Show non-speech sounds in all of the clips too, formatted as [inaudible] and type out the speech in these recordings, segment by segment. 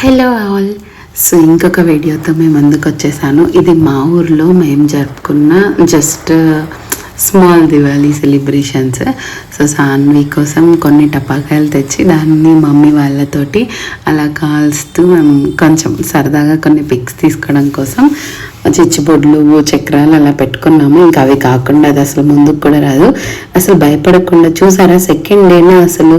Hello all so ఇంకొక వీడియోతో మేము ముందుకు వచ్చేసాను. ఇది మా ఊర్లో మేము జరుపుకున్న just small Diwali celebrations so Saanvi కోసం కొన్ని టపాకాయలు తెచ్చి దాన్ని మమ్మీ వాళ్ళతోటి అలా కాల్స్తూ మేము కొంచెం సరదాగా కొన్ని పిక్స్ తీసుకోవడం కోసం చిచ్చుబొడ్లు చక్రాలు అలా పెట్టుకున్నాము. ఇంకా అవి కాకుండా అది అసలు ముందుకు కూడా రాదు. అసలు భయపడకుండా చూసారా? సెకండ్ డేనే అసలు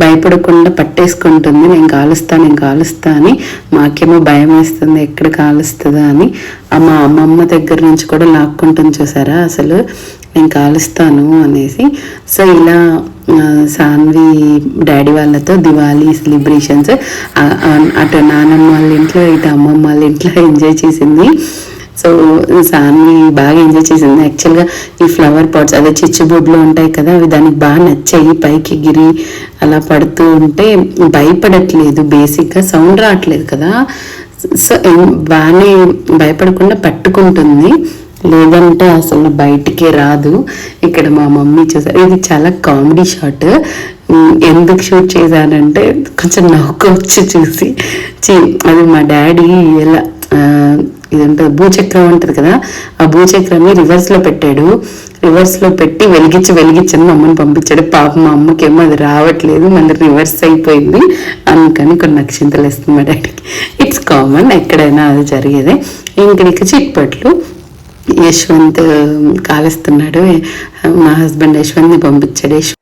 భయపడకుండా పట్టేసుకుంటుంది. నేను కాలుస్తా నేను కాలుస్తా అని మాకేమో భయం వేస్తుంది. ఎక్కడ కాలుస్తుందా అని మా అమ్మమ్మ దగ్గర నుంచి కూడా లాక్కుంటుంది చూసారా? అసలు నేను కాలుస్తాను అనేసి. సో ఇలా సాన్వి డాడీ వాళ్ళతో దివాళీ సెలబ్రేషన్స్ అటు నానమ్మ వాళ్ళ ఇంట్లో ఇటు అమ్మమ్మ వాళ్ళ ఇంట్లో [laughs] ఎంజాయ్ చేసింది. సో సామి బాగా ఎంజాయ్ చేసింది. యాక్చువల్గా ఈ ఫ్లవర్ పాట్స్ అదే చిచ్చుబొడ్లు ఉంటాయి కదా అవి దానికి బాగా నచ్చాయి. పైకి ఎగిరి అలా పడుతూ ఉంటే భయపడట్లేదు. బేసిక్గా సౌండ్ రావట్లేదు కదా. సో బాగానే భయపడకుండా పట్టుకుంటుంది. లేదంటే అసలు బయటికే రాదు. ఇక్కడ మా మమ్మీ చూసారు. ఇది చాలా కామెడీ షాట్ ఎందుకు షూట్ చేశానంటే కొంచెం నవ్వుకోవచ్చు చూసి. చి అది మా డాడీ ఎలా ఇదంటే ఉంటుంది భూచక్రం ఉంటుంది కదా ఆ భూచక్రాన్ని రివర్స్లో పెట్టాడు. రివర్స్లో పెట్టి వెలిగించి వెలిగించని మా అమ్మని పంపించాడు. పాప మా అమ్మకేమో అది రావట్లేదు మళ్ళీ రివర్స్ అయిపోయింది అందుకని కొన్ని నక్షంతలు వేస్తుంది మా డాడీకి ఇట్స్ కామన్ ఎక్కడైనా అది జరిగేదే. ఇంకడికి చిట్పట్లు యశ్వంత్ కాలుస్తున్నాడు. మా హస్బెండ్ యశ్వంత్ని పంపించాడు. యశ్వంత్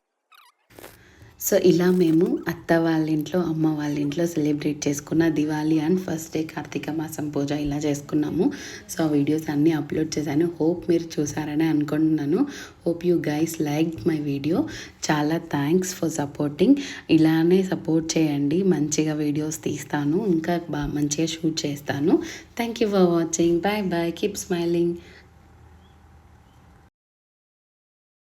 సో ఇలా మేము అత్త వాళ్ళ ఇంట్లో అమ్మ వాళ్ళ ఇంట్లో సెలబ్రేట్ చేసుకున్న Diwali and first day Karthika మాసం పూజ ఇలా చేసుకున్నాము. సో ఆ వీడియోస్ అన్నీ అప్లోడ్ చేశాను. హోప్ మీరు చూసారని అనుకుంటున్నాను. Hope you guys like my video. చాలా థ్యాంక్స్ ఫర్ సపోర్టింగ్. ఇలానే సపోర్ట్ చేయండి. మంచిగా వీడియోస్ తీస్తాను. ఇంకా బాగా మంచిగా షూట్ చేస్తాను. Thank you for watching. Bye bye keep smiling.